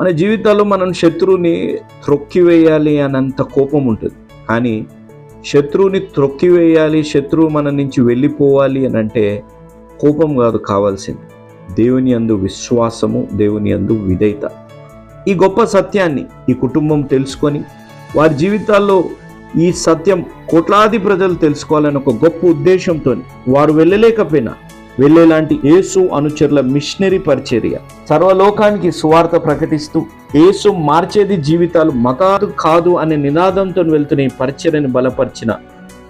మన జీవితాల్లో మనం శత్రువుని త్రొక్కివేయాలి అనంత కోపం ఉంటుంది. కానీ శత్రువుని త్రొక్కివేయాలి శత్రువు మన నుంచి వెళ్ళిపోవాలి అని అంటే కోపం కాదు కావాల్సింది. దేవుని అందు విశ్వాసము దేవుని అందు విధేయత. ఈ గొప్ప సత్యాన్ని ఈ కుటుంబం తెలుసుకొని వారి జీవితాల్లో ఈ సత్యం కోట్లాది ప్రజలు తెలుసుకోవాలని ఒక గొప్ప ఉద్దేశంతో వారు వెళ్ళలేకపోయినా వెళ్ళేలాంటి యేసు అనుచరుల మిషనరీ పరిచర్య. సర్వలోకానికి సువార్త ప్రకటిస్తూ యేసు మార్చేది జీవితాలు మతాదు కాదు అనే నినాదంతో వెళ్తున్న ఈ పరిచర్యని బలపరిచిన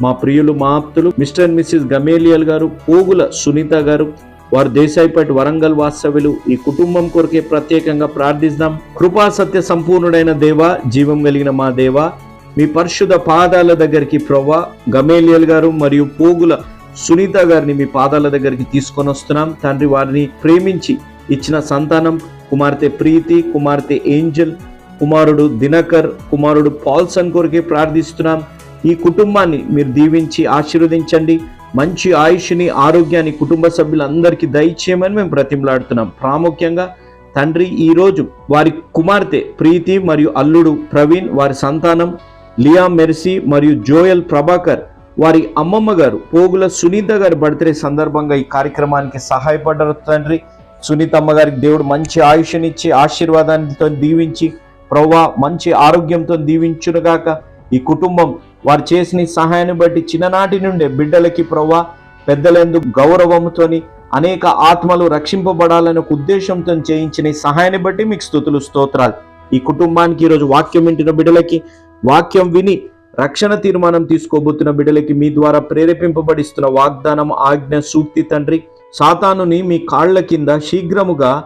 మా ప్రియులు మా ఆప్తులు మిస్టర్ అండ్ మిస్సెస్ గమేలియల్ గారు పోగుల సునీత గారు వారు దేశాయిపేట వరంగల్ వాస్తవ్యులు. ఈ కుటుంబం కొరకే ప్రత్యేకంగా ప్రార్థిస్తాం కృపా సత్య సంపూర్ణుడైన దేవ జీవం కలిగిన మా దేవ మీ పరిశుద్ధ పాదాల దగ్గరికి ప్రవ్వ. గమేలియల్ గారు మరియు పోగుల సునీత గారిని మీ పాదాల దగ్గరికి తీసుకొని వస్తున్నాం. తండ్రి వారిని ప్రేమించి ఇచ్చిన సంతానం కుమార్తె ప్రీతి కుమార్తె ఏంజల్ కుమారుడు దినకర్ కుమారుడు పాల్సన్ కొరికే ప్రార్థిస్తున్నాం. ఈ కుటుంబాన్ని మీరు దీవించి ఆశీర్వదించండి. మంచి ఆయుష్ని ఆరోగ్యాన్ని కుటుంబ సభ్యులందరికీ దయచేయమని మేము ప్రతిమలాడుతున్నాం ప్రాముఖ్యంగా తండ్రి ఈరోజు వారి కుమార్తె ప్రీతి మరియు అల్లుడు ప్రవీణ్ వారి సంతానం లియా మెర్సీ మరియు జోయల్ ప్రభాకర్ వారి అమ్మమ్మ గారు పోగుల సునీత గారి బర్త్డే సందర్భంగా ఈ కార్యక్రమానికి సహాయపడ్డారు. తండ్రి సునీత అమ్మగారికి దేవుడు మంచి ఆయుష్నిచ్చి ఆశీర్వాదాలతో దీవించి ప్రవ్వా మంచి ఆరోగ్యంతో దీవించునుగాక. ఈ కుటుంబం వారు చేసిన సహాయాన్ని బట్టి చిన్ననాటి నుండే బిడ్డలకి ప్రవ్వా పెద్దలందు గౌరవంతోని అనేక ఆత్మలు రక్షింపబడాలనే ఒక ఉద్దేశంతో చేయించిన సహాయాన్ని బట్టి మీకు స్థుతులు స్తోత్రాలు. ఈ కుటుంబానికి ఈరోజు వాక్యం వింటున్న బిడ్డలకి వాక్యం విని రక్షణ తీర్మానం తీసుకోబోతున్న బిడ్డలకి మీ ద్వారా ప్రేరేపింపబడిస్తున్న వాగ్దానం ఆజ్ఞ సూక్తి తండ్రి సాతానుని మీ కాళ్ళ కింద శీఘ్రముగా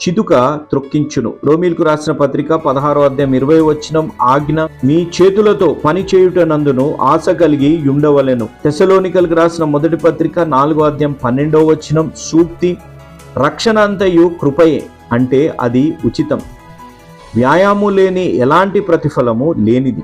చితుక త్రొక్కించును. రోమిల్కు రాసిన పత్రిక పదహారో అధ్యాయం ఇరవై వచ్చిన ఆజ్ఞ మీ చేతులతో పని చేయుటనందును ఆశ కలిగి ఉండవలెను. తెసలోనికలకు రాసిన మొదటి పత్రిక నాలుగో అధ్యాయం పన్నెండవ వచ్చినం సూక్తి రక్షణ అంతయు కృపయే అంటే అది ఉచితం. వ్యాయామం లేని ఎలాంటి ప్రతిఫలము లేనిది.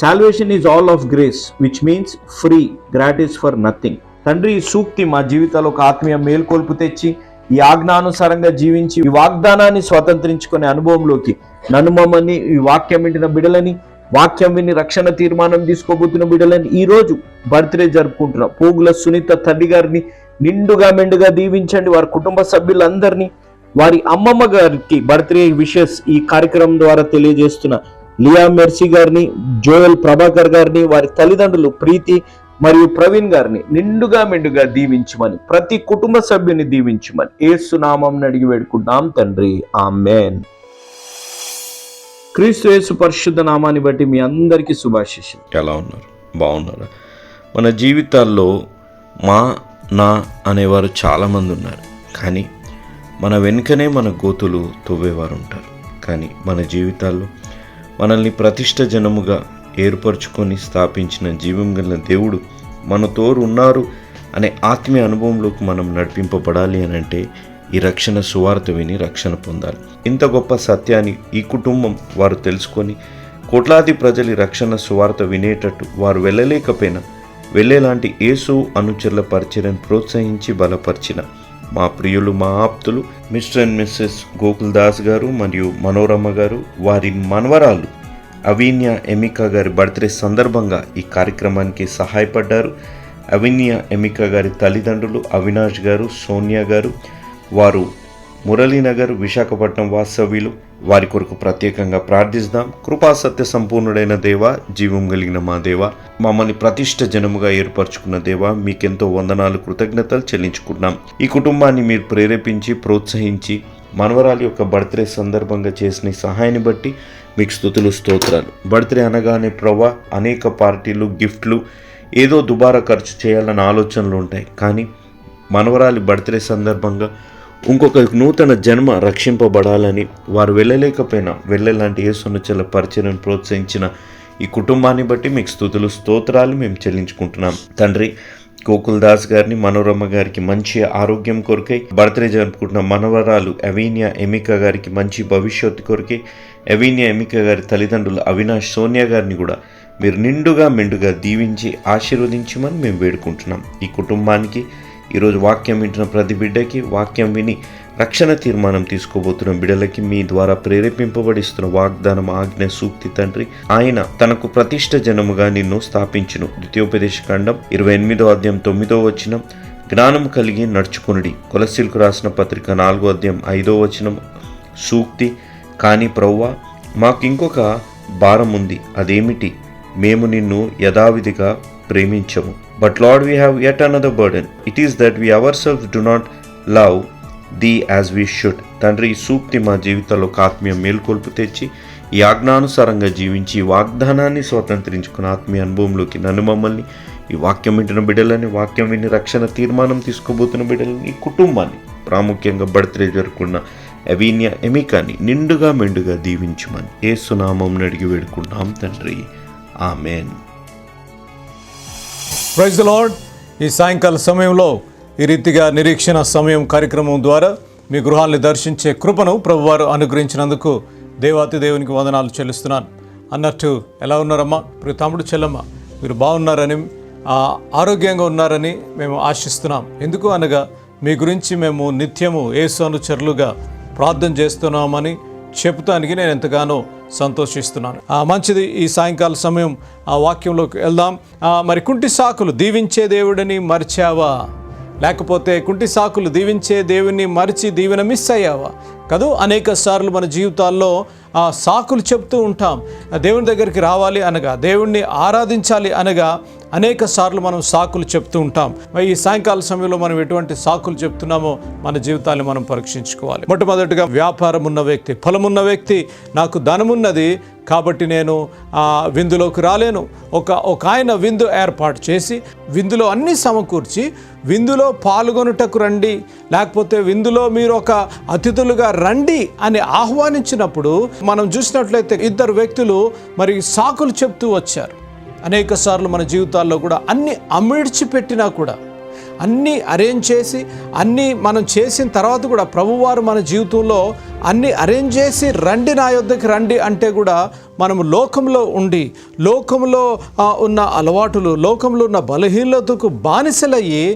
Salvation is all of grace which means free gratis for nothing తండ్రి ఈ సూక్తి మా జీవితాల్లో ఒక ఆత్మీయ మేల్కొల్పు తెచ్చి ఈ ఆజ్ఞానుసారంగా జీవించి ఈ వాగ్దానాన్ని స్వతంత్రించుకునే అనుభవంలోకి నన్ను మమ్మల్ని ఈ వాక్యం వింటిన బిడలని వాక్యం విని రక్షణ తీర్మానం తీసుకోబోతున్న బిడ్డలని ఈ రోజు బర్త్డే జరుపుకుంటున్న. పోగుల సునీత తల్లి గారిని నిండుగా మెండుగా దీవించండి. వారి కుటుంబ సభ్యులందరినీ వారి అమ్మమ్మ గారికి బర్త్డే విషెస్ ఈ కార్యక్రమం ద్వారా తెలియజేస్తున్న. లియా మెర్సీ గారిని జోయల్ ప్రభాకర్ గారిని వారి తల్లిదండ్రులు ప్రీతి మరియు ప్రవీణ్ గారిని నిండుగా మెండుగా దీవించమని ప్రతి కుటుంబ సభ్యుని దీవించమని ఏసునామం అడిగి వేడుకుంటాం తండ్రి. ఆమెన్. క్రీస్తు యేసు పరిశుద్ధ నామాన్ని బట్టి మీ అందరికీ శుభాశిషం ఎలా ఉన్నారు? బాగున్నారా? మన జీవితాల్లో మా నా అనేవారు చాలామంది ఉన్నారు. కానీ మన వెనుకనే మన గోతులు తవ్వేవారు ఉంటారు. కానీ మన జీవితాల్లో మనల్ని ప్రతిష్ట జనముగా ఏర్పరచుకొని స్థాపించిన జీవం గల దేవుడు మన తోరు ఉన్నారు అనే ఆత్మీయ అనుభవంలోకి మనం నడిపింపబడాలి అని అంటే ఈ రక్షణ సువార్త విని రక్షణ పొందాలి. ఇంత గొప్ప సత్యాన్ని ఈ కుటుంబం వారు తెలుసుకొని కోట్లాది ప్రజలు రక్షణ సువార్త వినేటట్టు వారు వెళ్ళలేకపోయినా వెళ్ళేలాంటి యేసు అనుచరుల పరిచయను ప్రోత్సహించి బలపరిచిన మా ప్రియులు మా ఆప్తులు Mr and Mrs Gokul Das garu మరియు మనోరమ్మ గారు వారి మనవరాలు అవిన్య ఎమికా గారి బర్త్డే సందర్భంగా ఈ కార్యక్రమానికి సహాయపడ్డారు. అవిన్య ఎమికా గారి తల్లిదండ్రులు అవినాష్ గారు సోనియా గారు వారు మురళీనగర్ విశాఖపట్నం వాస్తవ్యులు. వారి కొరకు ప్రత్యేకంగా ప్రార్థిస్తాం. కృపా సత్య సంపూర్ణుడైన దేవ జీవం కలిగిన మా దేవ మమ్మల్ని ప్రతిష్ట జనముగా ఏర్పరచుకున్న దేవ మీకెంతో వందనాలు కృతజ్ఞతలు చెల్లించుకుంటున్నాం. ఈ కుటుంబాన్ని మీరు ప్రేరేపించి ప్రోత్సహించి మనవరాలి యొక్క బర్త్డే సందర్భంగా చేసిన సహాయాన్ని బట్టి మీకు స్థుతులు స్తోత్రాలు. బర్త్డే అనగానే ప్రవా అనేక పార్టీలు గిఫ్ట్లు ఏదో దుబారా ఖర్చు చేయాలన్న ఆలోచనలు ఉంటాయి. కానీ మనవరాలి బర్త్డే సందర్భంగా ఇంకొక నూతన జన్మ రక్షింపబడాలని వారు వెళ్ళలేకపోయినా వెళ్ళేలాంటి యేసునచల పరిచయం ప్రోత్సహించిన ఈ కుటుంబాన్ని బట్టి మీకు స్థుతులు స్తోత్రాలు మేము చెల్లించుకుంటున్నాం. తండ్రి గోకుల్ దాస్ గారిని మనోరమ్మ గారికి మంచి ఆరోగ్యం కొరకై బర్త్డే జరుపుకుంటున్న మనవరాలు అవీనియా ఎమిక గారికి మంచి భవిష్యత్తు కొరకై అవీనియా ఎమిక గారి తల్లిదండ్రులు అవినాష్ సోనియా గారిని కూడా మీరు నిండుగా మెండుగా దీవించి ఆశీర్వదించమని మేము వేడుకుంటున్నాం. ఈ కుటుంబానికి ఈరోజు వాక్యం వింటున్న ప్రతి బిడ్డకి వాక్యం విని రక్షణ తీర్మానం తీసుకోబోతున్న బిడ్డలకి మీ ద్వారా ప్రేరేపింపబడిస్తున్న వాగ్దానం ఆజ్ఞ సూక్తి తండ్రి ఆయన తనకు ప్రతిష్ట జనముగా నిన్ను స్థాపించును. ద్వితీయోపదేశ ఖండం ఇరవై ఎనిమిదో అధ్యాయం తొమ్మిదో వచనం. జ్ఞానం కలిగి నడుచుకునుడి. కొలసిల్కు రాసిన పత్రిక నాలుగో అధ్యాయం ఐదో వచనం. సూక్తి కానీ ప్రవ్వా మాకు ఇంకొక భారం ఉంది అదేమిటి? మేము నిన్ను యథావిధిగా ప్రేమించము. But lord we have yet another burden it is that we our self do not love thee as we should తండ్రి ఈ సూక్తి మా జీవితంలో ఆత్మీయ మేల్కొల్పు తెచ్చి ఈ ఆజ్ఞానుసారంగా జీవించి వాగ్దానాన్ని స్వతంత్రించుకున్న ఆత్మీయ అనుభవంలోకి నన్ను మమ్మల్ని ఈ వాక్యం వింటున్న బిడ్డలని వాక్యం విని రక్షణ తీర్మానం తీసుకోబోతున్న బిడ్డలని ఈ కుటుంబాన్ని ప్రాముఖ్యంగా బర్త్డే జరుపుకున్న అవీన్య ఎమికాని నిండుగా మెండుగా దీవించమని ఏసునామం అడిగి వేడుకున్నాం తండ్రి. ఆమెన్. ప్రైజ్ లార్డ్ ఈ సాయంకాల సమయంలో ఈ రీతిగా నిరీక్షణ సమయం కార్యక్రమం ద్వారా మీ గృహాల్ని దర్శించే కృపను ప్రభువారు అనుగ్రహించినందుకు దేవాతి దేవునికి వందనాలు చెల్లిస్తున్నాను. అన్నట్టు ఎలా ఉన్నారమ్మా? ఇప్పుడు తమ్ముడు చెల్లమ్మ మీరు బాగున్నారని ఆరోగ్యంగా ఉన్నారని మేము ఆశిస్తున్నాం. ఎందుకు అనగా మీ గురించి మేము నిత్యము ఏసు అనుచరులుగా ప్రార్థన చేస్తున్నామని చెప్తానికి నేను ఎంతగానో సంతోషిస్తున్నాను. మంచిది ఈ సాయంకాల సమయం ఆ వాక్యంలోకి వెళ్దాం. మరి కుంటి సాకులు దీవించే దేవుడిని మర్చావా? లేకపోతే కుంటి సాకులు దీవించే దేవుని మరిచి దీవెన మిస్ అయ్యావా? కదూ అనేక సార్లు మన జీవితాల్లో సాకులు చెప్తూ ఉంటాం. దేవుని దగ్గరికి రావాలి అనగా దేవుణ్ణి ఆరాధించాలి అనగా అనేక సార్లు మనం సాకులు చెప్తూ ఉంటాం. మరి ఈ సాయంకాల సమయంలో మనం ఎటువంటి సాకులు చెప్తున్నామో మన జీవితాన్ని మనం పరీక్షించుకోవాలి. మొట్టమొదటిగా వ్యాపారం ఉన్న వ్యక్తి ఫలమున్న వ్యక్తి నాకు ధనమున్నది కాబట్టి నేను ఆ విందులోకి రాలేను. ఒక ఒక ఆయన విందు ఏర్పాటు చేసి విందులో అన్ని సమకూర్చి విందులో పాల్గొనుటకు రండి. లేకపోతే విందులో మీరు ఒక అతిథులుగా రండి అని ఆహ్వానించినప్పుడు మనం చూసినట్లయితే ఇద్దరు వ్యక్తులు మరి సాకులు చెప్తూ వచ్చారు. అనేక సార్లు మన జీవితాల్లో కూడా అన్ని అమిడ్చిపెట్టినా కూడా అన్నీ అరేంజ్ చేసి అన్నీ మనం చేసిన తర్వాత కూడా ప్రభువారు మన జీవితంలో అన్నీ అరేంజ్ చేసి రండి నా యొద్దకి రండి అంటే కూడా మనం లోకంలో ఉండి లోకంలో ఉన్న అలవాటులు లోకంలో ఉన్న బలహీనతకు బానిసలయ్యి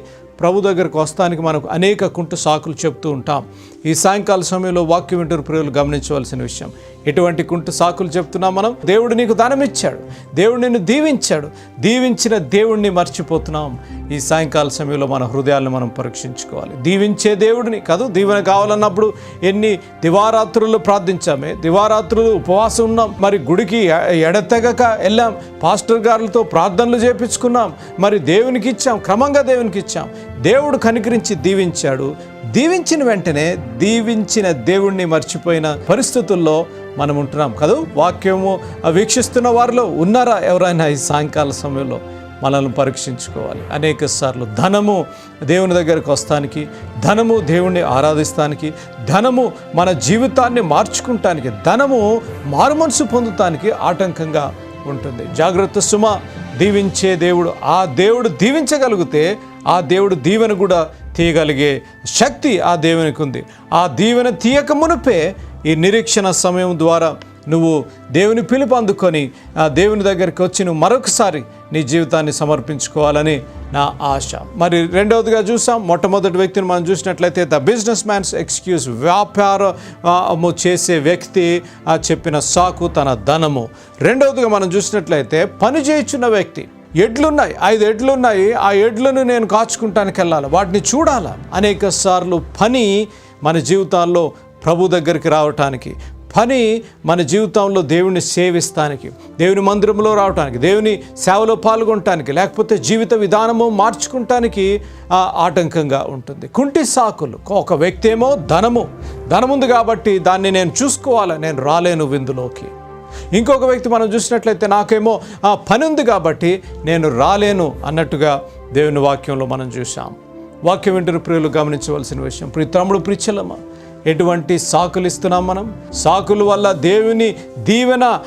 ప్రభు దగ్గరకు వస్తానికి మనకు అనేక కుంటు సాకులు చెప్తూ ఉంటాం. ఈ సాయంకాల సమయంలో వాక్యం వింటున్న ప్రియులు గమనించవలసిన విషయం. ఎటువంటి కుంటు సాకులు చెప్తున్నాం మనం? దేవుడు నీకు దానమిచ్చాడు. దేవుడు నిన్ను దీవించాడు. దీవించిన దేవుణ్ణి మర్చిపోతున్నాం. ఈ సాయంకాల సమయంలో మన హృదయాలను మనం పరీక్షించుకోవాలి. దీవించే దేవుడిని కాదు దీవెన కావాలన్నప్పుడు ఎన్ని దివారాత్రులు ప్రార్థించామే? దివారాత్రులు ఉపవాసం ఉన్నాం. మరి గుడికి ఎ- ఎడతెగక వెళ్ళాం. పాస్టర్ గారులతో ప్రార్థనలు చేపించుకున్నాం. మరి దేవునికి ఇచ్చాం. క్రమంగా దేవునికి ఇచ్చాం. దేవుడు కనికరించి దీవించాడు. దీవించిన వెంటనే దీవించిన దేవుణ్ణి మర్చిపోయిన పరిస్థితుల్లో మనం ఉంటున్నాం కదా? వాక్యము వీక్షిస్తున్న వారిలో ఉన్నారా ఎవరైనా ఈ సాయంకాల సమయంలో మనల్ని పరీక్షించుకోవాలి? అనేక సార్లు ధనము దేవుని దగ్గరకు వస్తానికి ధనము దేవుణ్ణి ఆరాధిస్తానికి ధనము మన జీవితాన్ని మార్చుకుంటానికి ధనము మారుమనసు పొందటానికి ఆటంకంగా ఉంటుంది. జాగ్రత్త సుమ దీవించే దేవుడు. ఆ దేవుడు దీవించగలిగితే ఆ దేవుడు దీవెన కూడా తీయగలిగే శక్తి ఆ దేవునికి ఉంది. ఆ దీవెన తీయక మునుపే ఈ నిరీక్షణ సమయం ద్వారా నువ్వు దేవుని పిలుపు అందుకొని ఆ దేవుని దగ్గరికి వచ్చి నువ్వు మరొకసారి నీ జీవితాన్ని సమర్పించుకోవాలని నా ఆశ. మరి రెండవదిగా చూసాం మొట్టమొదటి వ్యక్తిని మనం చూసినట్లయితే ద బిజినెస్ మ్యాన్స్ ఎక్స్క్యూజ్ వ్యాపారము చేసే వ్యక్తి ఆ చెప్పిన సాకు తన ధనము. రెండవదిగా మనం చూసినట్లయితే పని చేయుచున్న వ్యక్తి. ఎడ్లున్నాయి ఐదు ఎడ్లు ఉన్నాయి ఆ ఎడ్లను నేను కాచుకుంటానికి వెళ్ళాలి వాటిని చూడాలా? అనేక సార్లు పని మన జీవితాల్లో ప్రభు దగ్గరికి రావటానికి పని మన జీవితంలో దేవుని సేవిస్తానికి దేవుని మందిరంలో రావటానికి దేవుని సేవలో పాల్గొనటానికి లేకపోతే జీవిత విధానము మార్చుకుంటానికి ఆటంకంగా ఉంటుంది. కుంటి సాకులు ఒక వ్యక్తి ఏమో ధనము ధనముంది కాబట్టి దాన్ని నేను చూసుకోవాలి? నేను రాలేను విందులోకి. ఇంకొక వ్యక్తి మనం చూసినట్లయితే నాకేమో ఆ పని ఉంది కాబట్టి నేను రాలేను అన్నట్టుగా దేవుని వాక్యంలో మనం చూసాం వాక్యం వింటున్న ప్రియులు గమనించవలసిన విషయం ప్రియ తమ్ముడు ప్రిచ్చలమ్మ ఎటువంటి సాకులు ఇస్తున్నాం మనం? సాకుల వల్ల దేవుని దీవెన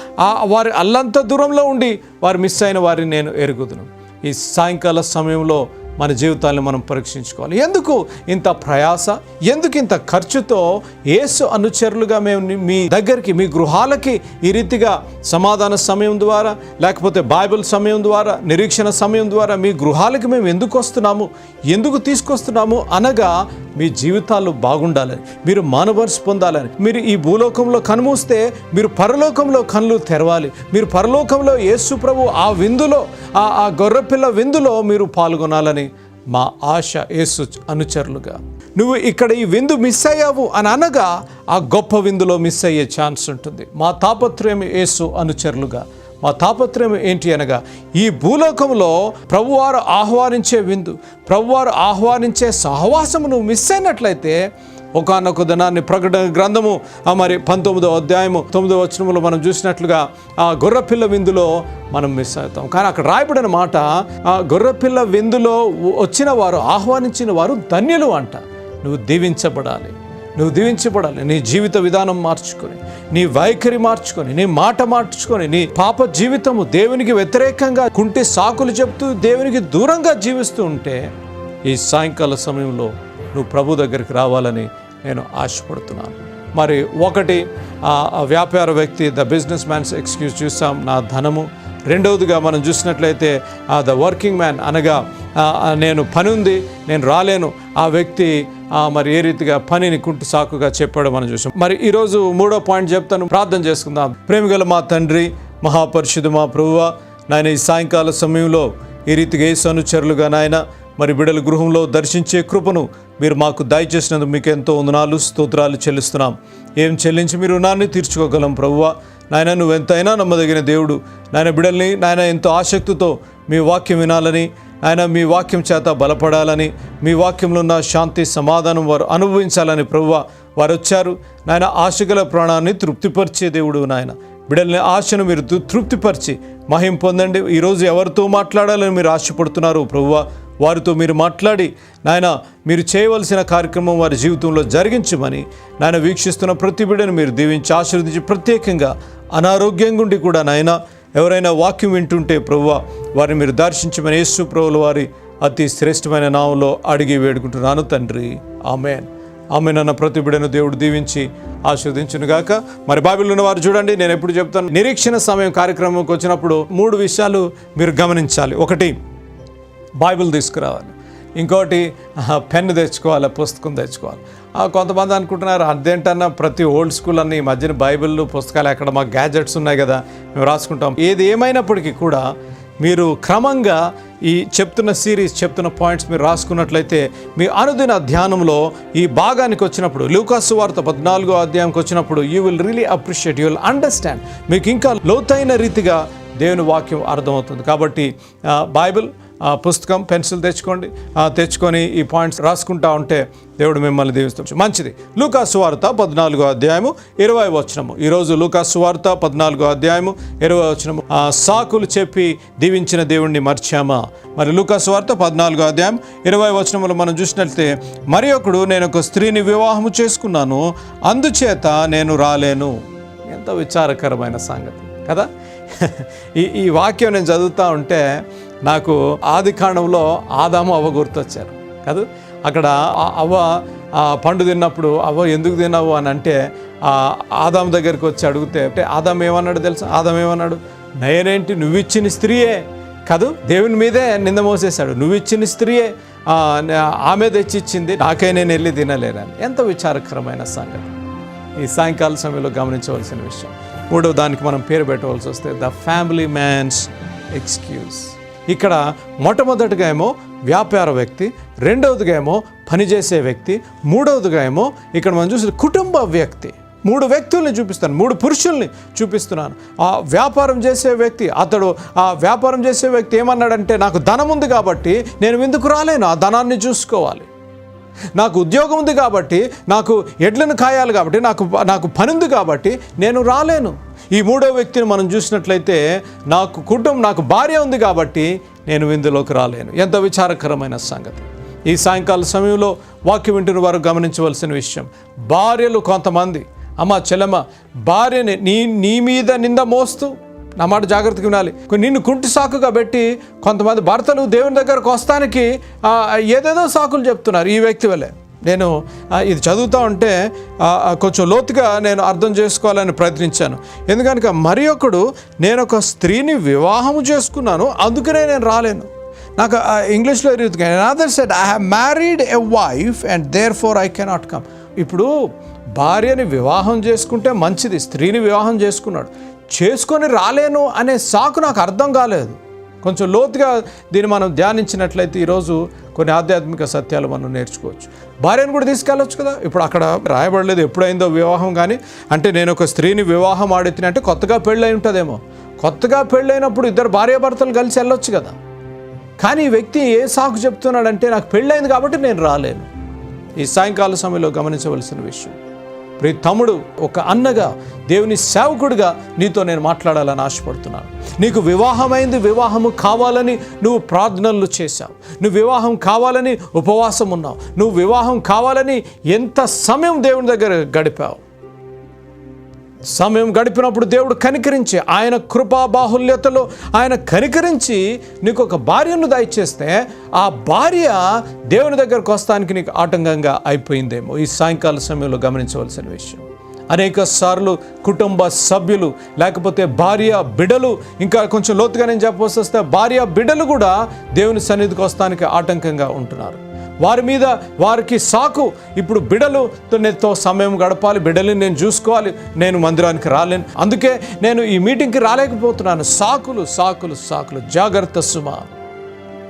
వారి అల్లంత దూరంలో ఉండి వారు మిస్ అయిన వారిని నేను ఎరుగుదును. ఈ సాయంకాల సమయంలో మన జీవితాలను మనం పరీక్షించుకోవాలి. ఎందుకు ఇంత ప్రయాస? ఎందుకు ఇంత ఖర్చుతో ఏసు అనుచరులుగా మేము మీ దగ్గరికి మీ గృహాలకి ఈ రీతిగా సమాధాన సమయం ద్వారా లేకపోతే బైబిల్ సమయం ద్వారా నిరీక్షణ సమయం ద్వారా మీ గృహాలకి మేము ఎందుకు వస్తున్నాము? ఎందుకు తీసుకొస్తున్నాము? అనగా మీ జీవితాలు బాగుండాలని మీరు మానవర్స్ పొందాలని. మీరు ఈ భూలోకంలో కనుమూస్తే మీరు పరలోకంలో కళ్ళు తెరవాలి. మీరు పరలోకంలో యేసు ప్రభు ఆ విందులో ఆ ఆ గొర్రెపిల్ల విందులో మీరు పాల్గొనాలని మా ఆశ యేసు అనుచరులుగా. నువ్వు ఇక్కడ ఈ విందు మిస్ అయ్యావు అని అనగా ఆ గొప్ప విందులో మిస్ అయ్యే ఛాన్స్ ఉంటుంది. మా తాపత్రయం యేసు అనుచరులుగా. మా తాపత్రయం ఏంటి అనగా ఈ భూలోకంలో ప్రభువారు ఆహ్వానించే విందు ప్రభువారు ఆహ్వానించే సహవాసము నువ్వు మిస్ అయినట్లయితే ఒకనొక దినాన్ని ప్రకటన గ్రంథము. ఆ మరి పంతొమ్మిదో అధ్యాయము తొమ్మిదో వచనములో మనం చూసినట్లుగా ఆ గొర్రెపిల్ల విందులో మనం మిస్ అవుతాం. కానీ అక్కడ రాయబడిన మాట ఆ గొర్రెపిల్ల విందులో వచ్చిన వారు ఆహ్వానించిన వారు ధన్యులు అంట. నువ్వు దీవించబడాలి. నువ్వు దీవించబడాలి. నీ జీవిత విధానం మార్చుకొని నీ వైఖరి మార్చుకొని నీ మాట మార్చుకొని నీ పాప జీవితము దేవునికి వ్యతిరేకంగా కుంటి సాకులు చెప్తూ దేవునికి దూరంగా జీవిస్తూ ఉంటే ఈ సాయంకాల సమయంలో నువ్వు ప్రభు దగ్గరికి రావాలని నేను ఆశపడుతున్నాను. మరి ఒకటి ఆ వ్యాపార వ్యక్తి ద బిజినెస్ మ్యాన్స్ ఎక్స్క్యూజ్ చూసాం నా ధనము. రెండవదిగా మనం చూసినట్లయితే ఆ ద వర్కింగ్ మ్యాన్ అనగా నేను పని ఉంది నేను రాలేను. ఆ వ్యక్తి మరి ఏ రీతిగా పనిని కుంటు సాకుగా చెప్పాడో మనం చూసాం. మరి ఈరోజు మూడో పాయింట్ చెప్తాను ప్రార్థన చేసుకుందాం. ప్రేమిగల మా తండ్రి మహాపరిషుడు మా ప్రభువ నాయన ఈ సాయంకాల సమయంలో ఈ రీతిగా ఏ సనుచరులుగా నాయన మరి బిడల గృహంలో దర్శించే కృపను మీరు మాకు దయచేసినందుకు మీకు ఎంతో వందనాలు స్తోత్రాలు చెల్లిస్తున్నాం. ఏం చెల్లించి మీరు రుణాన్ని తీర్చుకోగలం ప్రభువా. నాయన నువ్వు ఎంతైనా నమ్మదగిన దేవుడు. నాయన బిడల్ని నాయన ఎంతో ఆసక్తితో మీ వాక్యం వినాలని ఆయన మీ వాక్యం చేత బలపడాలని మీ వాక్యంలో ఉన్న శాంతి సమాధానం వారు అనుభవించాలని ప్రభువ. వారు వచ్చారు నాయన ఆశగల ప్రాణాన్ని తృప్తిపరిచే దేవుడు నాయన. బిడల్ని ఆశను మీరు తృ- తృప్తిపరిచి మహిం పొందండి. ఈరోజు ఎవరితో మాట్లాడాలని మీరు ఆశపడుతున్నారు ప్రభువ. వారితో మీరు మాట్లాడి నాయన మీరు చేయవలసిన కార్యక్రమం వారి జీవితంలో జరిగించమని నాయన వీక్షిస్తున్న ప్రతి బిడ్డను మీరు దీవించి ఆశీర్వదించి ప్రత్యేకంగా అనారోగ్యంగా ఉండి కూడా నాయన ఎవరైనా వాక్యం వింటుంటే ప్రభువ వారిని మీరు దర్శించమని యేసు ప్రభుల వారి అతి శ్రేష్టమైన నామంలో అడిగి వేడుకుంటున్నాను తండ్రి. ఆమెన్. ఆమె నన్న ప్రతి బిడ్డను దేవుడు దీవించి ఆస్వాదించును గాక. మరి బైబిల్ ఉన్న వారు చూడండి నేను ఎప్పుడు చెప్తాను నిరీక్షణ సమయం కార్యక్రమంకి వచ్చినప్పుడు మూడు విషయాలు మీరు గమనించాలి. ఒకటి బైబిల్ తీసుకురావాలి. ఇంకోటి పెన్ పెన్ను తెచ్చుకోవాలి పుస్తకం తెచ్చుకోవాలి. ఆ, కొంతమంది అనుకుంటున్నారు అదేంటన్నా ప్రతి ఓల్డ్ స్కూల్ అన్న ఈ మధ్యన బైబిల్ పుస్తకాలు ఎక్కడ మా గ్యాజెట్స్ ఉన్నాయి కదా మేము రాసుకుంటాం. ఏది ఏమైనప్పటికీ కూడా మీరు క్రమంగా ఈ చెప్తున్న సిరీస్ చెప్తున్న పాయింట్స్ మీరు రాసుకున్నట్లయితే మీ అనుదిన ధ్యానంలో ఈ భాగానికి వచ్చినప్పుడు లూకాసు వార్త పద్నాలుగో అధ్యాయంకి వచ్చినప్పుడు you will really appreciate you will understand మీకు ఇంకా లోతైన రీతిగా దేవుని వాక్యం అర్థమవుతుంది. కాబట్టి బైబిల్ పుస్తకం పెన్సిల్ తెచ్చుకోండి. తెచ్చుకొని ఈ పాయింట్స్ రాసుకుంటా ఉంటే దేవుడు మిమ్మల్ని దీవిస్తాడు. మంచిది. లూకాసు వార్త పద్నాలుగో అధ్యాయము ఇరవై వచనము. ఈరోజు లూకాసు వార్త పద్నాలుగో అధ్యాయము ఇరవై వచనము. ఆ, సాకులు చెప్పి దీవించిన దేవుణ్ణి మర్చామా? మరి లూకాసు వార్త పద్నాలుగో అధ్యాయం ఇరవై వచనములు మనం చూసినట్లయితే మరి ఒకడు నేను ఒక స్త్రీని వివాహము చేసుకున్నాను అందుచేత నేను రాలేను. ఎంత విచారకరమైన సంగతి కదా? ఈ ఈ వాక్యం నేను చదువుతా ఉంటే నాకు ఆది కాండంలో ఆదాము అవ్వ గుర్తొచ్చారు. కదా అక్కడ అవ్వ పండు తిన్నప్పుడు అవ్వ ఎందుకు తిన్నావు అని అంటే ఆదాం దగ్గరికి వచ్చి అడిగితే అంటే ఆదాం ఏమన్నాడు తెలుసా? ఆదాం ఏమన్నాడు? నేనేంటి నువ్వు ఇచ్చిన స్త్రీయే. కాదు దేవుని మీదే నింద మోసేశాడు. నువ్వు ఇచ్చిన స్త్రీయే ఆమె తెచ్చి ఇచ్చింది నాకే నేను వెళ్ళి తినలేనని. ఎంత విచారకరమైన సంగతి. ఈ సాయంకాల సమయంలో గమనించవలసిన విషయం. మూడో దానికి మనం పేరు పెట్టవలసి వస్తే ద ఫ్యామిలీ మ్యాన్స్ ఎక్స్క్యూజ్. ఇక్కడ మొట్టమొదటిగా ఏమో వ్యాపార వ్యక్తి రెండవదిగా ఏమో పనిచేసే వ్యక్తి మూడవదిగా ఏమో ఇక్కడ మనం చూసిన కుటుంబ వ్యక్తి. మూడు వ్యక్తుల్ని చూపిస్తాను మూడు పురుషుల్ని చూపిస్తున్నాను. ఆ వ్యాపారం చేసే వ్యక్తి అతడు ఆ వ్యాపారం చేసే వ్యక్తి ఏమన్నాడంటే నాకు ధనం ఉంది కాబట్టి నేను ఎందుకు రాలేను? ఆ ధనాన్ని చూసుకోవాలి. నాకు ఉద్యోగం ఉంది కాబట్టి నాకు ఎడ్లను కాయాలి కాబట్టి నాకు నాకు పని ఉంది కాబట్టి నేను రాలేను. ఈ మూడో వ్యక్తిని మనం చూసినట్లయితే నాకు కుటుంబం నాకు భార్య ఉంది కాబట్టి నేను విందులోకి రాలేను. ఎంత విచారకరమైన సంగతి. ఈ సాయంకాల సమయంలో వాక్యం వింటున్న వారు గమనించవలసిన విషయం భార్యలు కొంతమంది అమ్మ చెల్లెమ్మ భార్యని నీ నీ మీద నింద మోస్తూ నా మాట జాగ్రత్తగా వినాలి. నిన్ను కుంటి సాకుగా పెట్టి కొంతమంది భర్తలు దేవుని దగ్గరకు వస్తానికి ఏదేదో సాకులు చెప్తున్నారు ఈ వ్యక్తి వల్లే నేను ఇది చదువుతా ఉంటే కొంచెం లోతుగా నేను అర్థం చేసుకోవాలని ప్రయత్నించాను. ఎందుకనక మరి ఒకడు నేను ఒక స్త్రీని వివాహం చేసుకున్నాను అందుకనే నేను రాలేను. నాకు ఇంగ్లీష్లో ఎరుగుతుంది. Other set I have married a wife and therefore I cannot come ఇప్పుడు భార్యని వివాహం చేసుకుంటే మంచిది స్త్రీని వివాహం చేసుకున్నాడు. చేసుకొని రాలేను అనే సాకు నాకు అర్థం కాలేదు. కొంచెం లోతుగా దీన్ని మనం ధ్యానించినట్లయితే ఈరోజు కొన్ని ఆధ్యాత్మిక సత్యాలు మనం నేర్చుకోవచ్చు. భార్యను కూడా తీసుకెళ్ళొచ్చు కదా? ఇప్పుడు అక్కడ రాయబడలేదు ఎప్పుడైందో వివాహం కానీ అంటే నేను ఒక స్త్రీని వివాహం ఆడితే అంటే కొత్తగా పెళ్ళై ఉంటుందేమో. కొత్తగా పెళ్ళైనప్పుడు ఇద్దరు భార్యాభర్తలు కలిసి వెళ్ళొచ్చు కదా? కానీ ఈ వ్యక్తి ఏ సాకు చెప్తున్నాడంటే నాకు పెళ్ళైంది కాబట్టి నేను రాలేను. ఈ సాయంకాల సమయంలో గమనించవలసిన విషయం. ప్రతి తమ్ముడు ఒక అన్నగా దేవుని సేవకుడిగా నీతో నేను మాట్లాడాలని ఆశపడుతున్నాను. నీకు వివాహమైంది వివాహము కావాలని నువ్వు ప్రార్థనలు చేశావు. నువ్వు వివాహం కావాలని ఉపవాసం ఉన్నావు. నువ్వు వివాహం కావాలని ఎంత సమయం దేవుని దగ్గర గడిపావు. సమయం గడిపినప్పుడు దేవుడు కనికరించి ఆయన కృపా బాహుల్యతలో ఆయన కనికరించి నీకు ఒక భార్యను దయచేస్తే ఆ భార్య దేవుని దగ్గరకు వస్తానికి నీకు ఆటంకంగా అయిపోయిందేమో. ఈ సాయంకాల సమయంలో గమనించవలసిన విషయం. అనేక సార్లు కుటుంబ సభ్యులు లేకపోతే భార్య బిడలు ఇంకా కొంచెం లోతుగా నేను చెప్పవలసి వస్తే భార్య బిడలు కూడా దేవుని సన్నిధికి వస్తానికి ఆటంకంగా ఉంటున్నారు. వారి మీద వారికి సాకు. ఇప్పుడు బిడలుతో సమయం గడపాలి బిడల్ని నేను చూసుకోవాలి నేను మందిరానికి రాలేను. అందుకే నేను ఈ మీటింగ్కి రాలేకపోతున్నాను. సాకులు సాకులు సాకులు. జాగ్రత్త సుమా.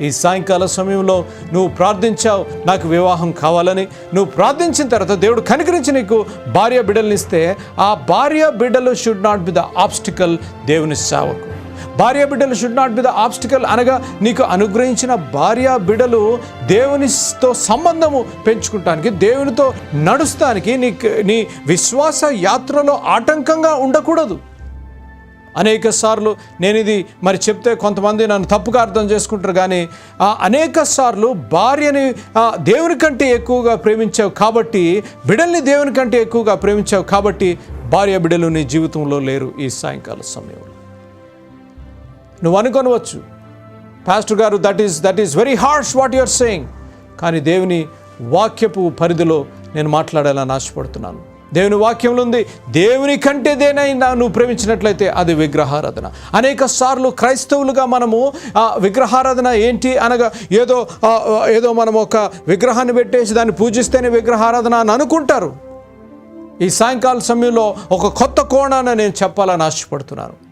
ఈ సాయంకాల సమయంలో నువ్వు ప్రార్థించావు నాకు వివాహం కావాలని. నువ్వు ప్రార్థించిన తర్వాత దేవుడు కనికరించి నీకు భార్య బిడ్డల్ని ఇస్తే ఆ భార్య బిడ్డలు should not be the obstacle దేవుని సేవకు. భార్య బిడ్డలు should not be the obstacle అనగా నీకు అనుగ్రహించిన భార్య బిడ్డలు దేవునితో సంబంధము పెంచుకుంటానికి దేవునితో నడుస్తానికి నీ నీ విశ్వాస యాత్రలో ఆటంకంగా ఉండకూడదు. అనేక సార్లు నేను ఇది మరి చెప్తే కొంతమంది నన్ను తప్పుగా అర్థం చేసుకుంటారు కానీ అనేక సార్లు భార్యని దేవుని కంటే ఎక్కువగా ప్రేమించావు కాబట్టి బిడల్ని దేవుని కంటే ఎక్కువగా ప్రేమించావు కాబట్టి భార్య బిడలు నీ జీవితంలో లేరు ఈ సాయంకాల సమయంలో. నువ్వు అనుకొనవచ్చు. Pastor garu that is that is very harsh what you're saying కానీ దేవుని వాక్యపు పరిధిలో నేను మాట్లాడాలని ఆశపడుతున్నాను. దేవుని వాక్యంలో ఉంది దేవుని కంటే దేనైనా నువ్వు ప్రేమించినట్లయితే అది విగ్రహారాధన. అనేక సార్లు క్రైస్తవులుగా మనము ఆ విగ్రహారాధన ఏంటి అనగా ఏదో ఏదో మనం ఒక విగ్రహాన్ని పెట్టేసి దాన్ని పూజిస్తేనే విగ్రహారాధన అని అనుకుంటారు. ఈ సాయంకాల సమయంలో ఒక కొత్త కోణాన్ని నేను చెప్పాలని ఆశపడుతున్నాను.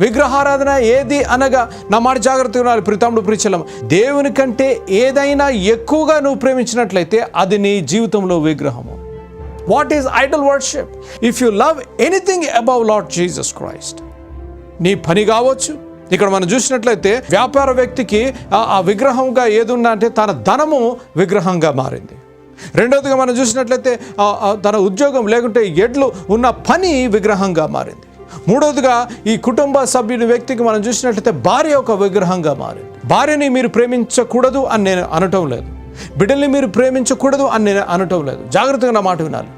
విగ్రహారాధన ఏది అనగా నా మాట జాగ్రత్తగా ఉండాలి ప్రితముడు ప్రిచలం. దేవుని కంటే ఏదైనా ఎక్కువగా నువ్వు ప్రేమించినట్లయితే అది నీ జీవితంలో విగ్రహము. What is idol worship if you love anything above lord Jesus Christ నీ పని కావచ్చు. ఇక్కడ మనం చూసినట్లయితే వ్యాపార వ్యక్తికి ఆ- విగ్రహంగా ఏదున్నా అంటే తన ధనము విగ్రహంగా మారింది. రెండవదిగా మనం చూసినట్లయితే తన ఉద్యోగం లేకుంటే ఎడ్లు ఉన్న పని విగ్రహంగా మారింది. మూడవదిగా ఈ కుటుంబ సభ్యుని వ్యక్తికి మనం చూసినట్లయితే భార్య ఒక విగ్రహంగా మారింది. భార్యని మీరు ప్రేమించకూడదు అని నేను అనటం లేదు. బిడ్డల్ని మీరు ప్రేమించకూడదు అని నేను అనటం లేదు. జాగ్రత్తగా నా మాట వినాలి.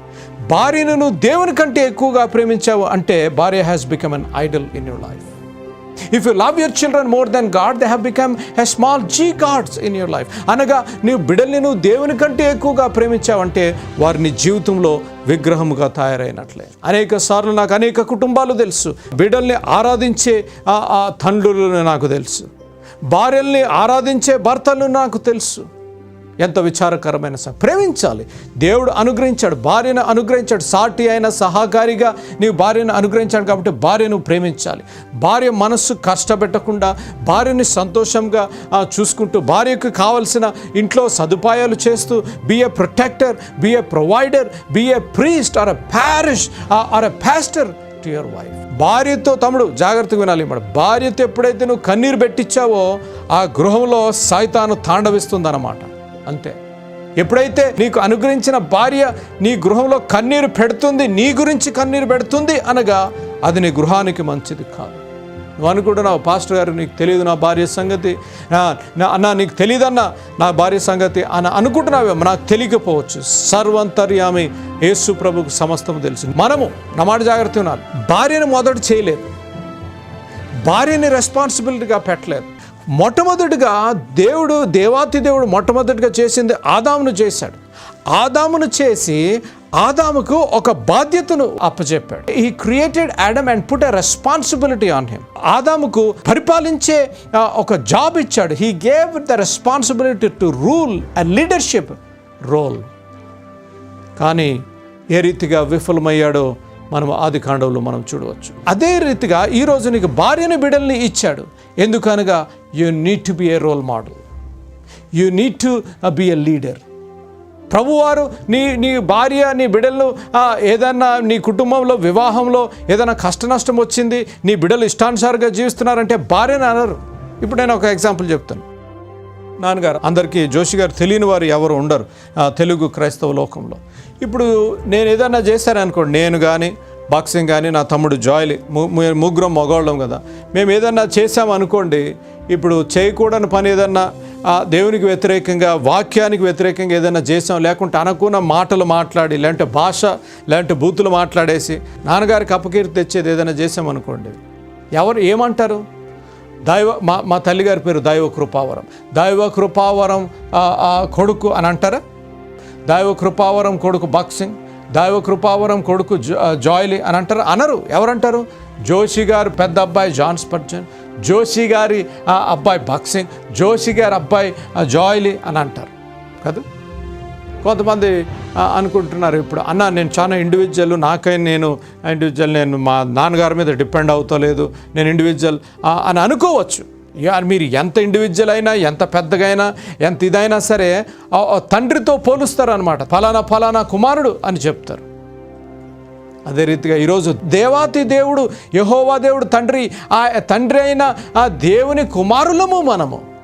భార్యను నువ్వు దేవుని కంటే ఎక్కువగా ప్రేమించావు అంటే భార్య has become an idol in your life if you love your children more than God they have become a small g gods in your life అనగా నీవు బిడ్డల్ని నువ్వు దేవుని కంటే ఎక్కువగా ప్రేమించావంటే వారిని జీవితంలో విగ్రహముగా తయారైనట్లే. అనేక సార్లు నాకు అనేక కుటుంబాలు తెలుసు. బిడ్డల్ని ఆరాధించే ఆ ఆ తండ్రులు నాకు తెలుసు. భార్యల్ని ఆరాధించే భర్తలు నాకు తెలుసు. ఎంత విచారకరమైన ప్రేమించాలి. దేవుడు అనుగ్రహించాడు భార్యను అనుగ్రహించాడు సాటి అయిన సహకారిగా నీవు భార్యను అనుగ్రహించాడు కాబట్టి భార్యను ప్రేమించాలి. భార్య మనస్సు కష్టపెట్టకుండా భార్యని సంతోషంగా చూసుకుంటూ భార్యకు కావలసిన ఇంట్లో సదుపాయాలు చేస్తూ be a protector be a provider be a priest or a parish or a pastor to your wife భార్యతో తమ్ముడు జాగ్రత్తగా వినాలి మన భార్యతో ఎప్పుడైతే నువ్వు కన్నీరు పెట్టించావో ఆ గృహంలో సైతాను తాండవిస్తుందన్నమాట. అంతే. ఎప్పుడైతే నీకు అనుగ్రహించిన భార్య నీ గృహంలో కన్నీరు పెడుతుంది నీ గురించి కన్నీరు పెడుతుంది అనగా అది నీ గృహానికి మంచిది కాదు. నువ్వు అనుకుంటున్నావు పాస్టర్ గారు నీకు తెలియదు నా భార్య సంగతి. నా- అన్న నీకు తెలియదన్న నా భార్య సంగతి అని అనుకుంటున్నావేమో నాకు తెలియకపోవచ్చు. సర్వంతర్యామి యేసు ప్రభుకు సమస్తం తెలుసు. మనము నా మాట జాగ్రత్త ఉన్నారు భార్యను మొదట చేయలేదు. భార్యని రెస్పాన్సిబిలిటీగా పెట్టలేదు. మొట్టమొదటిగా దేవుడు దేవాతి దేవుడు మొట్టమొదటిగా చేసింది ఆదామును చేశాడు. ఆదామును చేసి ఆదాముకు ఒక బాధ్యతను అప్పచెప్పాడు ఈ created Adam and put a responsibility on him ఆదాముకు పరిపాలించే ఒక జాబ్ ఇచ్చాడు. He gave the responsibility to rule and leadership role కానీ ఏ రీతిగా విఫలమయ్యాడో మనం ఆది కాండంలో మనం చూడవచ్చు. అదే రీతిగా ఈరోజు నీకు భార్యను బిడల్ని ఇచ్చాడు. ఎందుకనగా you need to be a role model you need to be a leader ప్రభువారు నీ నీ భార్య నీ బిడ్డలు ఏదన్నా నీ కుటుంబంలో వివాహంలో ఏదైనా కష్ట నష్టం వచ్చింది నీ బిడ్డలు ఇష్టానుసారంగా జీవిస్తున్నారంటే భార్యని అనరు. ఇప్పుడు నేను ఒక ఎగ్జాంపుల్ చెప్తాను. నాన్నగారు అందరికీ జోషి గారు తెలియని వారు ఎవరు ఉండరు తెలుగు క్రైస్తవ లోకంలో. ఇప్పుడు నేను ఏదన్నా చేశాననుకోండి నేను కానీ బాక్సింగ్ కానీ నా తమ్ముడు జాయిలీ ము- ముగ్గురం మగవాళ్ళం కదా. మేము ఏదన్నా చేసామనుకోండి ఇప్పుడు చేయకూడని పని ఏదన్నా ఆ, దేవునికి వ్యతిరేకంగా వాక్యానికి వ్యతిరేకంగా ఏదైనా చేసాం లేకుంటే అనుకున్న మాటలు మాట్లాడి లేదంటే భాష లేదంటే బూతులు మాట్లాడేసి నాన్నగారికి అపకీర్తి తెచ్చేది ఏదైనా చేసామనుకోండి ఎవరు ఏమంటారు? దైవ మా మా తల్లిగారి పేరు దైవ కృపావరం. దైవ కృపావరం కొడుకు అని అంటారా? దైవ కృపావరం కొడుకు బాక్సింగ్. దైవ కృపావరం కొడుకు జా- జాయిలీ అని అంటారు. అనరు. ఎవరంటారు? జోషి గారు పెద్ద అబ్బాయి జాన్ స్పర్జన్. జోషి గారి అబ్బాయి బాక్సింగ్ జోషి గారి అబ్బాయి ఆ, జాయిలీ అని అంటారు. కదా? కొంతమంది అనుకుంటున్నారు ఇప్పుడు అన్న నేను చాలా ఇండివిజువల్ నాకై నేను ఇండివిజువల్ నేను మా నాన్నగారి మీద డిపెండ్ అవుతలేదు. నేను ఇండివిజువల్ అని అనుకోవచ్చు. మీరు ఎంత ఇండివిజువల్ అయినా ఎంత పెద్దగా అయినా ఎంత ఇదైనా సరే తండ్రితో పోలుస్తారు అనమాట ఫలానా ఫలానా కుమారుడు అని చెప్తారు. అదే రీతిగా ఈరోజు దేవాతి దేవుడు యహోవా దేవుడు తండ్రి ఆ తండ్రి అయిన ఆ దేవుని కుమారులము మనము.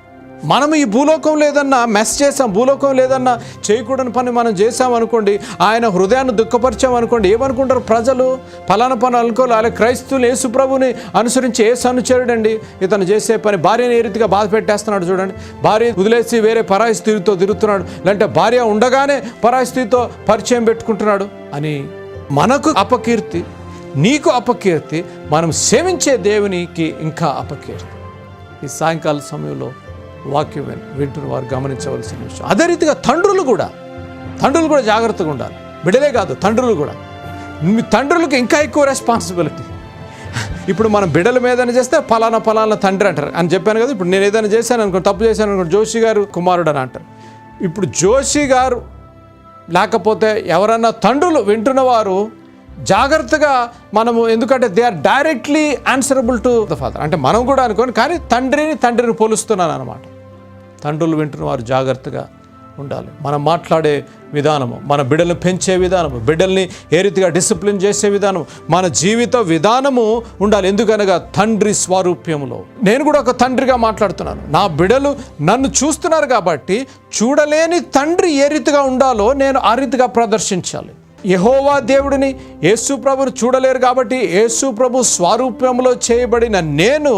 మనము ఈ భూలోకం లేదన్నా మెస్ చేసాం భూలోకం లేదన్నా చేయకూడని పని మనం చేసాం అనుకోండి ఆయన హృదయాన్ని దుఃఖపరిచాం అనుకోండి ఏమనుకుంటారు ప్రజలు? ఫలానా పని అనుకోవాలి అలాగే క్రైస్తువులు యేసు ప్రభుని అనుసరించి ఏసు అనుచరుడండి ఇతను చేసే పని భార్యని ఏ రీతిగా బాధ పెట్టేస్తున్నాడు చూడండి. భార్య వదిలేసి వేరే పరాయి స్థితితో తిరుగుతున్నాడు లేదంటే భార్య ఉండగానే పరాయి స్థితితో పరిచయం పెట్టుకుంటున్నాడు అని మనకు అపకీర్తి నీకు అపకీర్తి మనం సేవించే దేవునికి ఇంకా అపకీర్తి. ఈ సాయంకాల సమయంలో వాక్యం వింటున్న వారు గమనించవలసిన విషయం. అదే రీతిగా తండ్రులు కూడా తండ్రులు కూడా జాగ్రత్తగా ఉండాలి. బిడ్డలే కాదు తండ్రులు కూడా. మీ తండ్రులకు ఇంకా ఎక్కువ రెస్పాన్సిబిలిటీ ఇప్పుడు మనం బిడ్డల మీద చేస్తే ఫలానా ఫలానా తండ్రి అంటారు. అని చెప్పాను కదా ఇప్పుడు నేను ఏదైనా చేశాను అనుకో తప్పు చేశాను అనుకో జోషి గారు కుమారుడు అని అంటారు. ఇప్పుడు జోషి గారు లేకపోతే ఎవరన్నా తండ్రులు వింటున్నవారు జాగ్రత్తగా మనము ఎందుకంటే they are directly answerable to the father అంటే మనం కూడా అనుకోని కానీ తండ్రిని తండ్రిని పోలుస్తున్నాను అనమాట తండ్రులు వింటున్న వారు జాగ్రత్తగా ఉండాలి. మనం మాట్లాడే విధానము మన బిడ్డలను పెంచే విధానము బిడ్డల్ని ఏ రీతిగా డిసిప్లిన్ చేసే విధానం మన జీవిత విధానము ఉండాలి. ఎందుకనగా తండ్రి స్వారూప్యములో. నేను కూడా ఒక తండ్రిగా మాట్లాడుతున్నాను. నా బిడ్డలు నన్ను చూస్తున్నారు కాబట్టి చూడలేని తండ్రి ఏ రీతిగా ఉండాలో నేను ఆ రీతిగా ప్రదర్శించాలి. యహోవా దేవుడిని యేసు ప్రభును చూడలేరు కాబట్టి యేసు ప్రభు స్వరూపంలో చేయబడిన నేను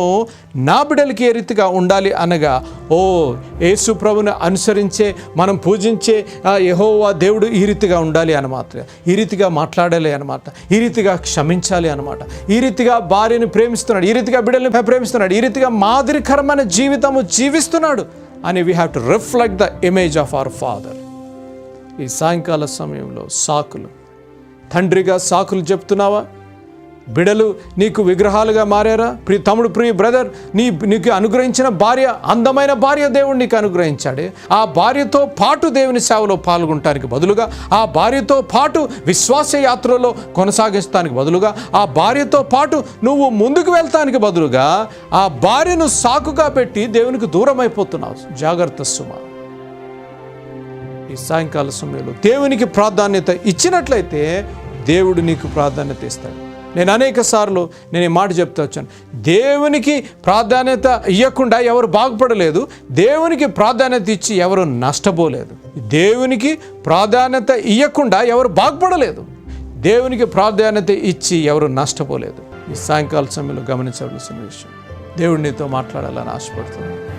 నా బిడ్డలకి ఏ రీతిగా ఉండాలి అనగా ఓ యేసు ప్రభుని అనుసరించే మనం పూజించే యహోవా దేవుడు ఈ రీతిగా ఉండాలి అనమాట ఈ రీతిగా మాట్లాడాలి అనమాట ఈ రీతిగా క్షమించాలి అనమాట ఈ రీతిగా భార్యని ప్రేమిస్తున్నాడు. ఈ రీతిగా బిడ్డల్ని ప్రేమిస్తున్నాడు. ఈ రీతిగా మాదిరికరమైన జీవితము జీవిస్తున్నాడు. అని we have to reflect the image of our father ఈ సాయంకాల సమయంలో సాకులు. తండ్రిగా సాకులు చెప్తున్నావా? బిడలు నీకు విగ్రహాలుగా మారారా? ప్రియ తమ్ముడు ప్రియ బ్రదర్ నీ నీకు అనుగ్రహించిన భార్య అందమైన భార్య దేవుడు నీకు అనుగ్రహించాడే. ఆ భార్యతో పాటు దేవుని సేవలో పాల్గొనటానికి బదులుగా ఆ భార్యతో పాటు విశ్వాస యాత్రలో కొనసాగిస్తానికి బదులుగా ఆ భార్యతో పాటు నువ్వు ముందుకు వెళ్తానికి బదులుగా ఆ భార్యను సాకుగా పెట్టి దేవునికి దూరం అయిపోతున్నావు జాగ్రత్త సుమా. ఈ సాయంకాల సమయంలో దేవునికి ప్రాధాన్యత ఇచ్చినట్లయితే దేవుడు నీకు ప్రాధాన్యత ఇస్తాడు. నేను అనేక సార్లు నేను ఈ మాట చెప్తా వచ్చాను. దేవునికి ప్రాధాన్యత ఇవ్వకుండా ఎవరు బాగుపడలేదు. దేవునికి ప్రాధాన్యత ఇచ్చి ఎవరు నష్టపోలేదు. దేవునికి ప్రాధాన్యత ఇవ్వకుండా ఎవరు బాగుపడలేదు. దేవునికి ప్రాధాన్యత ఇచ్చి ఎవరు నష్టపోలేదు. ఈ సాయంకాల సమయంలో గమనించవలసిన విషయం దేవుడినితో మాట్లాడాలని ఆశపడుతున్నాను.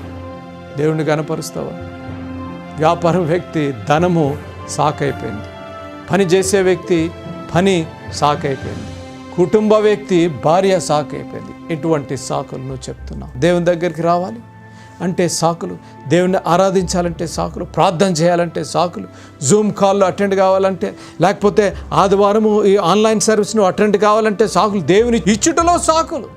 దేవుడిని కనపరుస్తావా వ్యాపార వ్యక్తి ధనము సాకైపోయింది. పని చేసే వ్యక్తి పని సాకైపోయింది. కుటుంబ వ్యక్తి భార్య సాకైపోయింది. ఇటువంటి సాకులు నువ్వు చెప్తున్నావు. దేవుని దగ్గరికి రావాలి అంటే సాకులు. దేవుణ్ణి ఆరాధించాలంటే సాకులు. ప్రార్థన చేయాలంటే సాకులు. జూమ్ కాల్లో అటెండ్ కావాలంటే లేకపోతే ఆదివారము ఈ ఆన్లైన్ సర్వీస్ను అటెండ్ కావాలంటే సాకులు. దేవుని ఇచ్చుటలో సాకులు.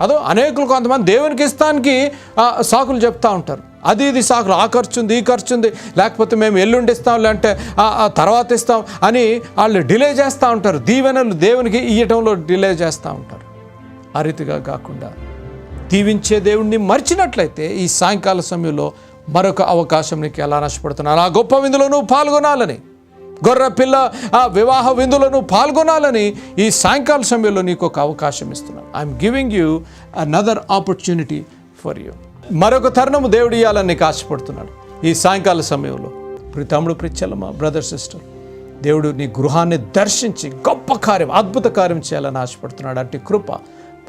అదో అనేకులు కొంతమంది దేవునికి ఇస్తానికి సాకులు చెప్తా ఉంటారు. అది ఇది సాకులు ఆ ఖర్చు ఉంది ఈ ఖర్చు ఉంది. లేకపోతే మేము ఎల్లుండి ఇస్తాం లేదంటే ఆ, తర్వాత ఇస్తాం అని వాళ్ళు డిలే చేస్తూ ఉంటారు. దీవెనలు దేవునికి ఇయ్యటంలో డిలే చేస్తూ ఉంటారు. ఆ రీతిగా కాకుండా దీవించే దేవుణ్ణి మర్చినట్లయితే ఈ సాయంకాల సమయంలో మరొక అవకాశం నీకు ఎలా నష్టపడుతున్నాను ఆ గొప్ప విందులో నువ్వు పాల్గొనాలని గొర్రె పిల్ల ఆ వివాహ విందులను పాల్గొనాలని ఈ సాయంకాల సమయంలో నీకు ఒక అవకాశం ఇస్తున్నాను. I'm giving you another opportunity for you మరొక తరుణము దేవుడు ఇవ్వాలని కాశపడుతున్నాడు. ఈ సాయంకాల సమయంలో ప్రి తమ్ముడు ప్రిచ్చలమ్మ బ్రదర్ సిస్టర్ దేవుడు నీ గృహాన్ని దర్శించి గొప్ప కార్యం అద్భుత కార్యం చేయాలని ఆశపడుతున్నాడు. అట్టి కృప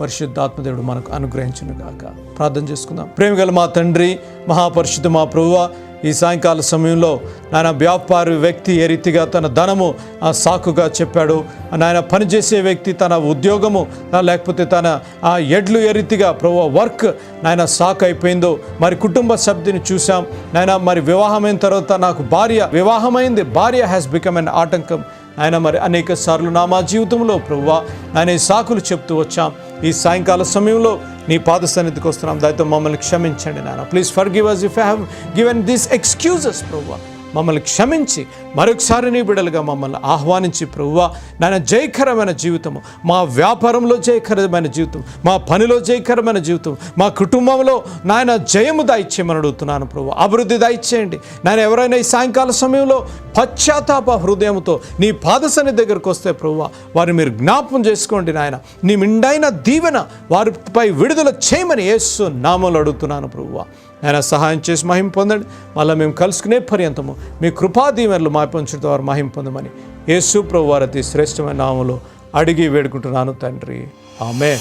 పరిశుద్ధాత్మదేవుడు మనకు అనుగ్రహించును గాక ప్రార్థన చేసుకుందాం. ప్రేమగల మా తండ్రి మహాపరిశుద్ధ మా ప్రభువ ఈ సాయంకాల సమయంలో నాయన వ్యాపారి వ్యక్తి ఏ రీతిగా తన ధనము ఆ సాకుగా చెప్పాడు. నాయన పనిచేసే వ్యక్తి తన ఉద్యోగము లేకపోతే తన ఆ ఎడ్లు ఏ రీతిగా ప్రభు వర్క్ నాయన సాకు అయిపోయిందో మరి కుటుంబ సభ్యుని చూసాం నాయన మరి వివాహమైన తర్వాత నాకు భార్య వివాహమైంది. భార్య హ్యాస్ బికమ్ అన్ ఆటంకం. ఆయన మరి అనేక సార్లు నా మా జీవితంలో ప్రభువా ఆయన ఈ సాకులు చెప్తూ వచ్చాం. ఈ సాయంకాల సమయంలో నీ పాద సన్నిధికి వస్తున్నాం. దాంతో మమ్మల్ని క్షమించండి నాన్న. Please forgive us if have given these excuses ప్రభు మమ్మల్ని క్షమించి మరొకసారి నీ బిడలుగా మమ్మల్ని ఆహ్వానించి ప్రభువా. నాయన జయకరమైన జీవితము మా వ్యాపారంలో జయకరమైన జీవితం మా పనిలో జయకరమైన జీవితం మా కుటుంబంలో నాయన జయము దాయిచ్చేయమని అడుగుతున్నాను ప్రభు అభివృద్ధి దాయిచ్చేయండి. నాయన ఎవరైనా ఈ సాయంకాల సమయంలో పశ్చాత్తాప హృదయంతో నీ పాదసని దగ్గరకు వస్తే ప్రభు వారిని మీరు జ్ఞాపం చేసుకోండి నాయన. నీ మిండైన దీవెన వారిపై విడుదల చేయమని యేసు నామలు అడుగుతున్నాను ప్రభువా. ఆయన సహాయం చేసి మహిం పొందండి. మళ్ళీ మేము కలుసుకునే పర్యంతము మీ కృపా దీవెనలు మా పంచడం ద్వారా మహిం పొందమని యేసు ప్రభు వారి శ్రేష్టమైన నామములో అడిగి వేడుకుంటున్నాను తండ్రి. ఆమె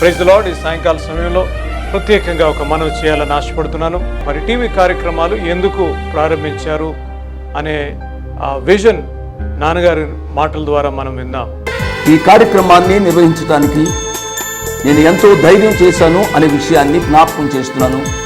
ప్రైజ్ లార్డ్. ఈ సాయంకాల సమయంలో ప్రత్యేకంగా ఒక మనవి చేయాలని ఆశపడుతున్నాను. మరి టీవీ కార్యక్రమాలు ఎందుకు ప్రారంభించారు అనే ఆ విజన్ నాన్నగారి మాటల ద్వారా మనం విందాం. ఈ కార్యక్రమాన్ని నిర్వహించడానికి నేను ఎంతో ధైర్యం చేశాను అనే విషయాన్ని జ్ఞాపకం చేస్తున్నాను.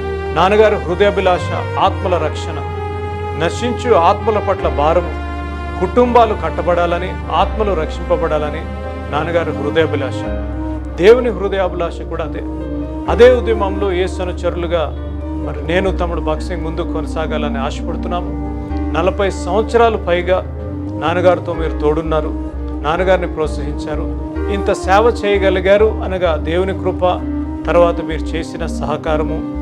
నాన్నగారు హృదయాభిలాష ఆత్మల రక్షణ. నశించు ఆత్మల పట్ల భారము కుటుంబాలు కట్టబడాలని ఆత్మలు రక్షింపబడాలని నాన్నగారు హృదయాభిలాష. దేవుని హృదయాభిలాష కూడా అదే. అదే ఉద్యమంలో ఏ సనుచరులుగా మరి నేను తమ్ముడు బాక్సింగ్ ముందు కొనసాగాలని ఆశపడుతున్నాము. నలభై సంవత్సరాలు పైగా నాన్నగారితో మీరు తోడున్నారు. నాన్నగారిని ప్రోత్సహించారు. ఇంత సేవ చేయగలిగారు అనగా దేవుని కృప తర్వాత మీరు చేసిన సహకారము.